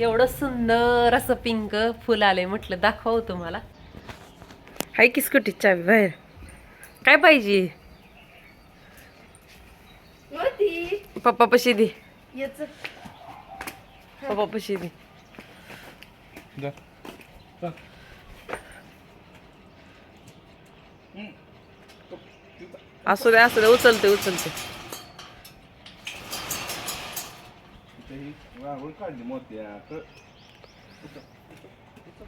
एवढं सुंदर असं पिंक फुल आलंय म्हटलं दाखव तुम्हाला. हाय की स्कूटी चावी बाहेर. काय पाहिजे? पप्पा पशी दे. पप्पा पशी दे. असू दे असू दे उचलते उचलते. ही काढली मोत्या क-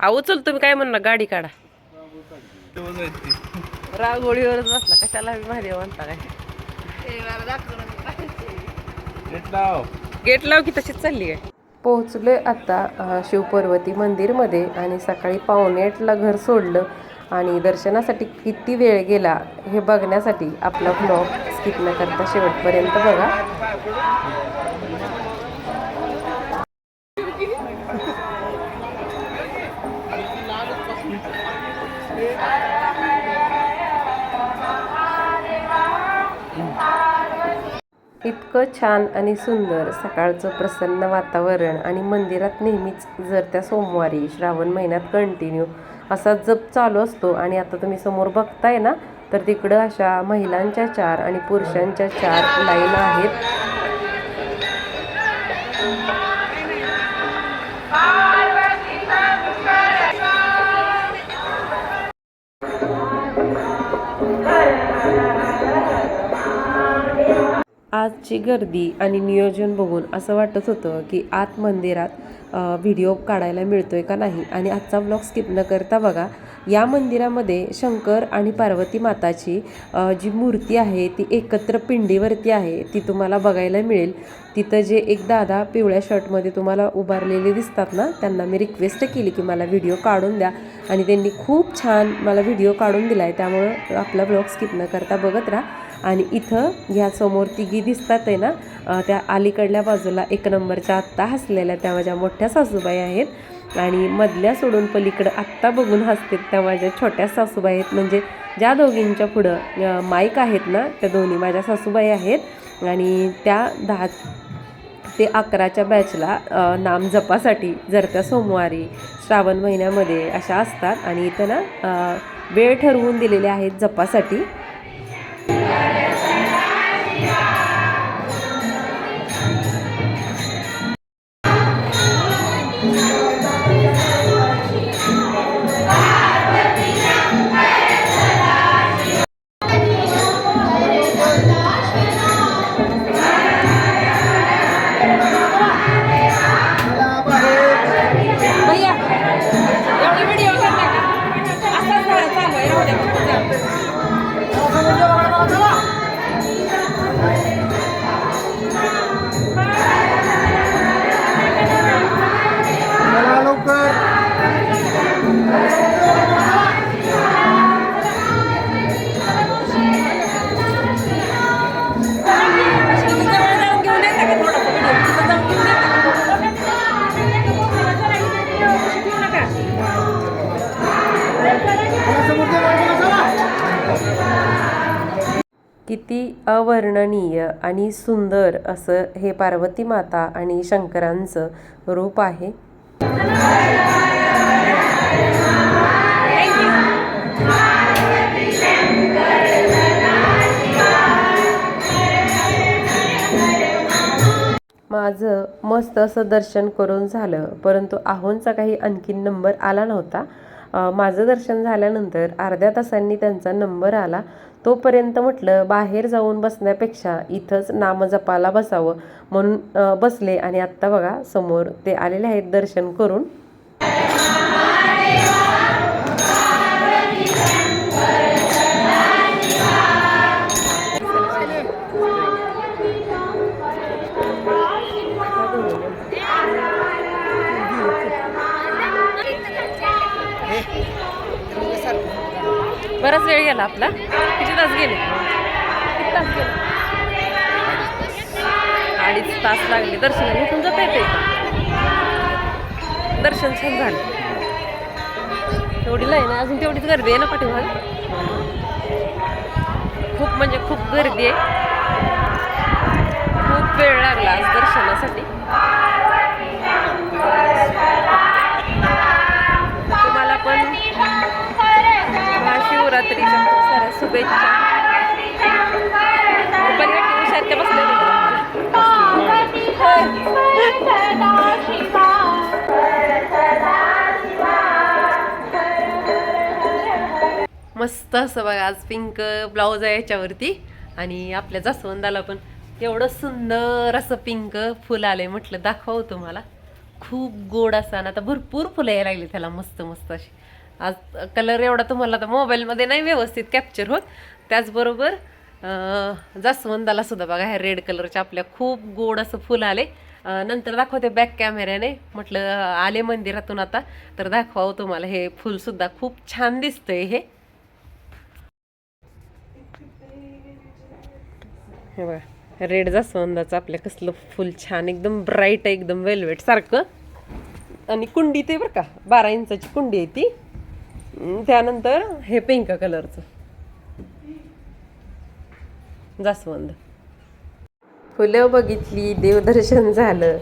आ उचल तुम्ही काय म्हणणार गाडी काढा. तेव्हा रांगोळीवरच बसला. कशाला भारी म्हणता काय? नेट लाव. गेट लाव की तशीच चालली काय? पोहोचलोय आता अ, शिवपर्वती मंदिरमध्ये आणि सकाळी पावणे आठला घर सोडलं आणि दर्शनासाठी किती वेळ गेला हे बघण्यासाठी आपला ब्लॉग स्किप न करता शेवटपर्यंत बघा. इतकं छान आणि सुंदर सकाळचं प्रसन्न वातावरण आणि मंदिरात नेहमीच जर त्या सोमवारी श्रावण महिन्यात कंटिन्यू असा जप चालू असतो आणि आता तुम्ही समोर बघताय ना तर तिकडं अशा महिलांच्या चार आणि पुरुषांच्या चार लाईन आहेत. आजची गर्दी आणि नियोजन बघून असं वाटत होतं की आत मंदिरात व्हिडिओ काढायला मिळतो आहे का नाही? आणि आजचा ब्लॉग स्किप न करता बघा या मंदिरामध्ये शंकर आणि पार्वती माताची जी मूर्ती आहे ती एकत्र पिंडीवरती आहे ती तुम्हाला बघायला मिळेल. तिथं जे एक दादा पिवळ्या शर्टमध्ये तुम्हाला उभारलेले दिसतात ना त्यांना मी रिक्वेस्ट केली की मला व्हिडिओ काढून द्या. आणि त्यांनी खूप छान मला व्हिडिओ काढून दिला आहे त्यामुळं आपला ब्लॉग स्किप न करता बघत राहा. आणि इथं ह्या समोर तिघी दिसतात आहे ना त्या अलीकडल्या बाजूला एक नंबरच्या आत्ता हसलेल्या त्या माझ्या मोठ्या सासूबाई आहेत. आणि मधल्या सोडून पलीकडं आत्ता बघून हसतात त्या माझ्या छोट्या सासूबाई आहेत. म्हणजे ज्या दोघींच्या पुढं माईक आहेत ना त्या दोन्ही माझ्या सासूबाई आहेत. आणि त्या दहा ते अकराच्या बॅचला नाम जपासाठी जर त्या सोमवारी श्रावण महिन्यामध्ये अशा असतात. आणि इथं ना वेळ ठरवून दिलेले आहेत जपासाठी. किती अवर्णनीय आणि सुंदर असं हे पार्वती माता आणि शंकरांचं रूप आहे. माझं मस्त असं दर्शन करून झालं परंतु आहोंचा काही आणखीन नंबर आला नव्हता. माझं दर्शन झाल्यानंतर अर्ध्या तासांनी त्यांचा नंबर आला. तोपर्यंत म्हटलं बाहेर जाऊन बसण्यापेक्षा इथंच नामजपाला बसावं म्हणून बसले आणि आत्ता बघा समोर ते आलेले आहेत दर्शन करून. बराच वेळ गेला आपला. किती तास गेले? किती तास गेले? अडीच तास लागले. दर्शन इथून जाता येते दर्शन छान झालं. तेवढी लाईन अजून तेवढीच गर्दी आहे ना पाठीमाग? खूप म्हणजे खूप गर्दी आहे. खूप वेळ लागला आज दर्शनासाठी. नवरात्रीच्या खूप साऱ्या शुभेच्छा. पर्यटक हुशारच्या मस्त असं बघा आज पिंक ब्लाऊज आहे याच्यावरती आणि आपल्या जास्वंदाला पण एवढं सुंदर असं पिंक फुल आलंय म्हटलं दाखव तुम्हाला. खूप गोड असं आणि आता भरपूर फुलं यायला लागली त्याला मस्त मस्त अशी. आज कलर एवढा तुम्हाला आता मोबाईलमध्ये नाही व्यवस्थित कॅप्चर होत. त्याचबरोबर जास्वंदाला सुद्धा बघा ह्या रेड कलरच्या आपल्या खूप गोड असं फुल आले. नंतर दाखवते बॅक कॅमेऱ्याने म्हटलं आले मंदिरातून आता. तर दाखवावं तुम्हाला हे फुलसुद्धा खूप छान दिसतंय हे. हे बघा रेड जास्वंदाचं आपल्या कसलं फुल छान एकदम ब्राईट आहे एकदम वेल्वेट सारखं. आणि कुंडी ते बरं का बारा इंचाची कुंडी आहे ती. त्यानंतर हे पिंक कलरचं जास्वंद. फुलं बघितली देवदर्शन झालं.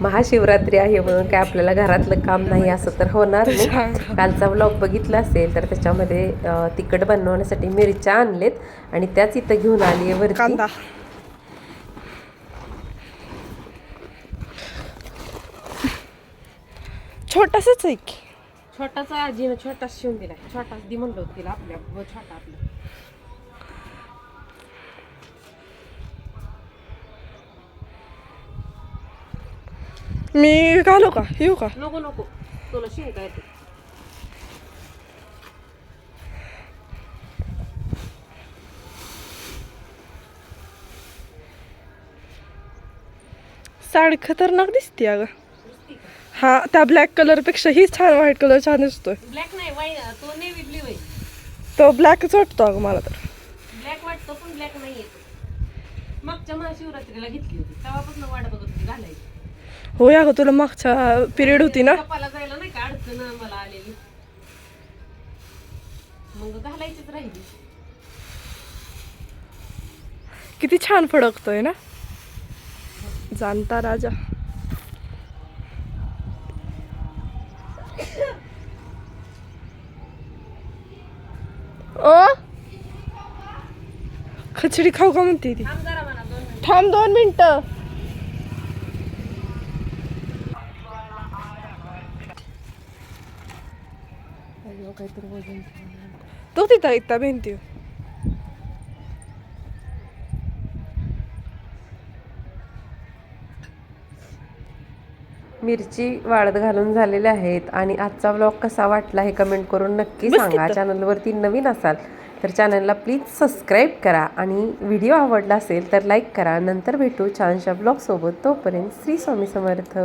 महाशिवरात्री आहे म्हणून काय आपल्याला घरातलं काम नाही असं तर होणार नाही. कालचा ब्लॉग बघितला असेल तर त्याच्यामध्ये तिखट बनवण्यासाठी मिरच्या आणलेत आणि त्याच इथं घेऊन आली आहे वरती. कांदा. छोटासाच आहे की छोटाचा आजीनं छोटाच शिवून दिला छोटाच दि म्हणलं होतं तिला आपल्या व छोटा आपला. मी घालू का? येऊ का? नको नको. तुला शिवता येते. साडी खतरनाक दिसते अगं. हा त्या ब्लॅक कलरपेक्षा ही छान व्हाईट कलर छान दिसतोय. ब्लॅक नाही वाई तो नेव्ही आहे. तो ब्लॅकच वाटतो अगं मला तर. ब्लॅक वाटतो पण ब्लॅक नाही येतो मागच्या महाशिवरात्रीला घेतली होती तेव्हापासून वाट बघत होती घालायची. हो या गं तुला मागच्या पिरियड होती ना? कपाला जायला नाही का अडचण मला आलेली? मग घालायचीच राहिली. किती छान फडकतोय ना? जाणता राजा. खिचडी खाऊ का म्हणते ती? थांब जरा मला दोन मिनिट. थांब दोन मिनिटं. काहीतरी वजन तो तिथं इथं भिंती मिरची वाळत घालून झालेल्या आहेत आणि आजचा व्लॉग कसा वाटला हे कमेंट करून नक्की सांगा. चॅनलवरती नवीन असाल तर चॅनलला प्लीज सबस्क्राईब करा आणि व्हिडिओ आवडला असेल तर लाईक करा. नंतर भेटू छानशा ब्लॉगसोबत. तोपर्यंत श्री स्वामी समर्थ.